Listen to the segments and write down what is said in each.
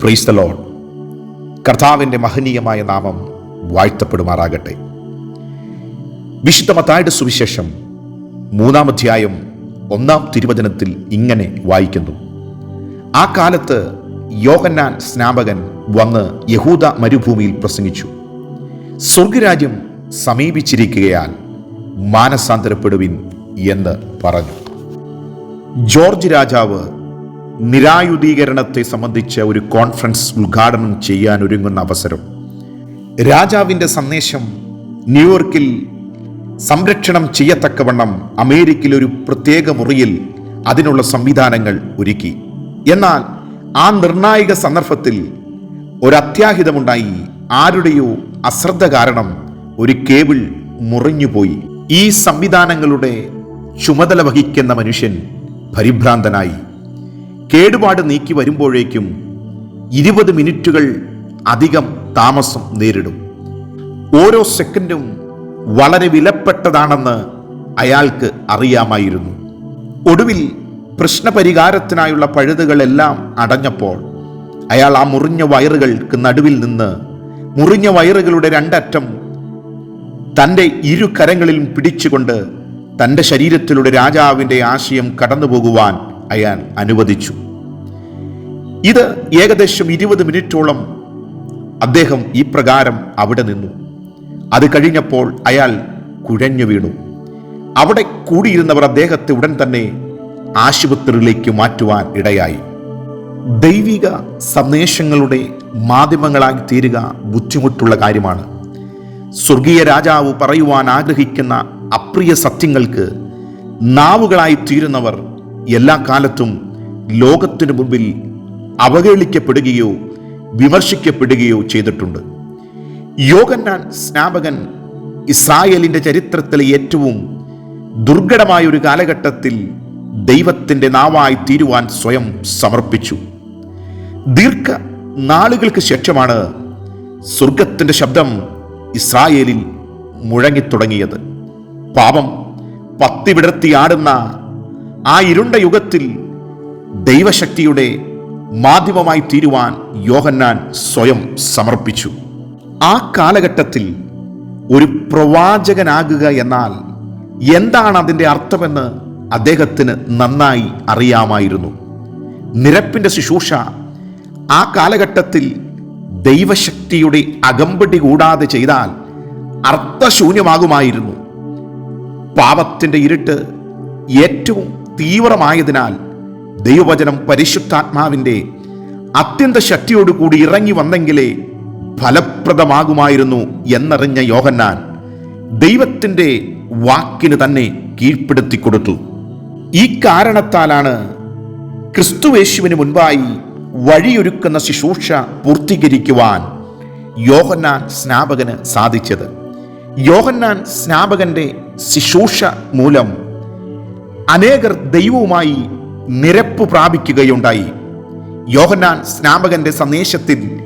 Price കർത്താവിന്റെ മഹനീയമായ നാമം വാഴ്ത്തപ്പെടുമാറാകട്ടെ. വിശുദ്ധ മത്തായുടെ സുവിശേഷം മൂന്നാം അധ്യായം ഒന്നാം തിരുവചനത്തിൽ ഇങ്ങനെ വായിക്കുന്നു. ആ കാലത്ത് യോഹന്നാൻ സ്നാപകൻ വന്ന് യഹൂദ മരുഭൂമിയിൽ പ്രസംഗിച്ചു. സ്വർഗരാജ്യം സമീപിച്ചിരിക്കുകയാൽ മാനസാന്തരപ്പെടുവിൻ എന്ന് പറഞ്ഞു. ജോർജ് രാജാവ് നിരായുധീകരണത്തെ സംബന്ധിച്ച ഒരു കോൺഫറൻസ് ഉദ്ഘാടനം ചെയ്യാൻ ഒരുങ്ങുന്ന അവസരം. രാജാവിന്റെ സന്ദേശം ന്യൂയോർക്കിൽ സംരക്ഷണം ചെയ്യത്തക്കവണ്ണം അമേരിക്കയിൽ ഒരു പ്രത്യേക മുറിയിൽ അതിനുള്ള സംവിധാനങ്ങൾ ഒരുക്കി. എന്നാൽ ആ നിർണായക സന്ദർഭത്തിൽ ഒരു ആരുടെയോ അശ്രദ്ധ കാരണം ഒരു കേബിൾ മുറിഞ്ഞുപോയി. ഈ സംവിധാനങ്ങളുടെ ചുമതല വഹിക്കുന്ന മനുഷ്യൻ പരിഭ്രാന്തനായി. കേടുപാട് നീക്കി വരുമ്പോഴേക്കും ഇരുപത് മിനിറ്റുകൾ അധികം താമസം നേരിടും. ഓരോ സെക്കൻഡും വളരെ വിലപ്പെട്ടതാണെന്ന് അയാൾക്ക് അറിയാമായിരുന്നു. ഒടുവിൽ പ്രശ്നപരിഹാരത്തിനായുള്ള പഴുതുകളെല്ലാം അടഞ്ഞപ്പോൾ അയാൾ ആ മുറിഞ്ഞ വയറുകൾക്ക് നടുവിൽ നിന്ന് മുറിഞ്ഞ വയറുകളുടെ രണ്ടറ്റം തന്റെ ഇരു കരങ്ങളിലും പിടിച്ചുകൊണ്ട് തന്റെ ശരീരത്തിലൂടെ രാജാവിന്റെ ആശയം കടന്നുപോകുവാൻ അയാൾ അനുവദിച്ചു. ഇത് ഏകദേശം ഇരുപത് മിനിറ്റോളം അദ്ദേഹം ഈ പ്രകാരം അവിടെ നിന്നു. അത് കഴിഞ്ഞപ്പോൾ അയാൾ കുഴഞ്ഞു വീണു. അവിടെ കൂടിയിരുന്നവർ അദ്ദേഹത്തെ ഉടൻ തന്നെ ആശുപത്രിയിലേക്ക് മാറ്റുവാൻ ഇടയായി. ദൈവിക സന്ദേശങ്ങളുടെ മാധ്യമങ്ങളായി തീരുക ബുദ്ധിമുട്ടുള്ള കാര്യമാണ്. സ്വർഗീയ രാജാവ് പറയുവാൻ ആഗ്രഹിക്കുന്ന അപ്രിയ സത്യങ്ങൾക്ക് നാവുകളായി തീരുന്നവർ എല്ലാ കാലത്തും ലോകത്തിനു മുമ്പിൽ അവഹേളിക്കപ്പെടുകയോ വിമർശിക്കപ്പെടുകയോ ചെയ്തിട്ടുണ്ട്. യോഗന്നാൻ സ്നാപകൻ ഇസ്രായേലിന്റെ ചരിത്രത്തിലെ ഏറ്റവും ദുർഘടമായ ഒരു കാലഘട്ടത്തിൽ ദൈവത്തിന്റെ നാവായി തീരുവാൻ സ്വയം സമർപ്പിച്ചു. ദീർഘ നാളുകൾക്ക് ശേഷമാണ് സ്വർഗത്തിന്റെ ശബ്ദം ഇസ്രായേലിൽ മുഴങ്ങിത്തുടങ്ങിയത്. പാപം പത്തി ആ ഇരുണ്ട യുഗത്തിൽ ദൈവശക്തിയുടെ മാധ്യമമായി തീരുവാൻ യോഹന്നാൻ സ്വയം സമർപ്പിച്ചു. ആ കാലഘട്ടത്തിൽ ഒരു പ്രവാചകനാകുക എന്നാൽ എന്താണ് അതിന്റെ അർത്ഥമെന്ന് അദ്ദേഹത്തിന് നന്നായി അറിയാമായിരുന്നു. നിരപ്പിന്റെ ശുശ്രൂഷ ആ കാലഘട്ടത്തിൽ ദൈവശക്തിയുടെ അകമ്പടി കൂടാതെ ചെയ്താൽ അർത്ഥശൂന്യമാകുമായിരുന്നു. പാപത്തിന്റെ ഇരുട്ട് ഏറ്റവും തീവ്രമായതിനാൽ ദൈവവചനം പരിശുദ്ധാത്മാവിന്റെ അത്യന്ത ശക്തിയോടുകൂടി ഇറങ്ങി വന്നെങ്കിലേ ഫലപ്രദമാകുമായിരുന്നു എന്നറിഞ്ഞ യോഹന്നാൻ ദൈവത്തിന്റെ വാക്കിന് തന്നെ കീഴ്പ്പെടുത്തി കൊടുത്തു. ഈ കാരണത്താലാണ് ക്രിസ്തുവേശുവിന് മുൻപായി വഴിയൊരുക്കുന്ന ശുശ്രൂഷ പൂർത്തീകരിക്കുവാൻ യോഹന്നാൻ സ്നാപകന് സാധിച്ചത്. യോഹന്നാൻ സ്നാപകന്റെ ശുശ്രൂഷ മൂലം അനേകർ ദൈവവുമായി നിരപ്പ് പ്രാപിക്കുകയുണ്ടായി. യോഹന്നാൻ സ്നാപകന്റെ സന്ദേശത്തിൽ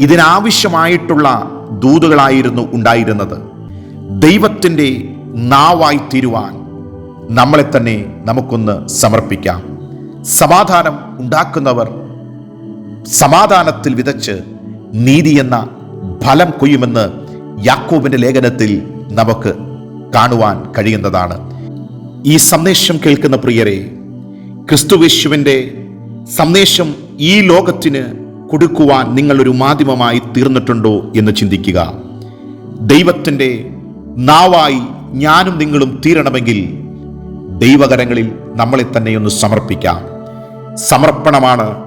ഇതിനാവശ്യമായിട്ടുള്ള ദൂതുകളായിരുന്നു ഉണ്ടായിരുന്നത്. ദൈവത്തിന്റെ നാവായി തീരുവാൻ നമ്മളെ തന്നെ നമുക്കൊന്ന് സമർപ്പിക്കാം. സമാധാനം ഉണ്ടാക്കുന്നവർ സമാധാനത്തിൽ വിതച്ച് നീതി എന്ന ഫലം കൊയ്യുമെന്ന് യാക്കോബിന്റെ ലേഖനത്തിൽ നമുക്ക് കാണുവാൻ കഴിയുന്നതാണ്. ഈ സന്ദേശം കേൾക്കുന്ന പ്രിയരെ ക്രിസ്തുവിശുവിന്റെ സന്ദേശം ഈ ലോകത്തിന് കൊടുക്കുവാൻ നിങ്ങളൊരു മാധ്യമമായി തീർന്നിട്ടുണ്ടോ എന്ന് ചിന്തിക്കുക. ദൈവത്തിന്റെ നാവായി ഞാനും നിങ്ങളും തീരണമെങ്കിൽ ദൈവകരങ്ങളിൽ നമ്മളെ തന്നെ ഒന്ന് സമർപ്പിക്കാം. സമർപ്പണമാണ്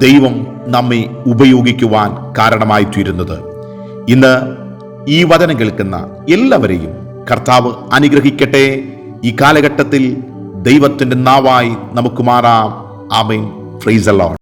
ദൈവം നമ്മെ ഉപയോഗിക്കുവാൻ കാരണമായി തീരുന്നത്. ഇന്ന് ഈ വചനം കേൾക്കുന്ന എല്ലാവരെയും കർത്താവ് അനുഗ്രഹിക്കട്ടെ. ഈ കാലഘട്ടത്തിൽ ദൈവത്തിന്റെ നാവായി നമുക്ക് മാറാം. ആമേൻ. അലോൺ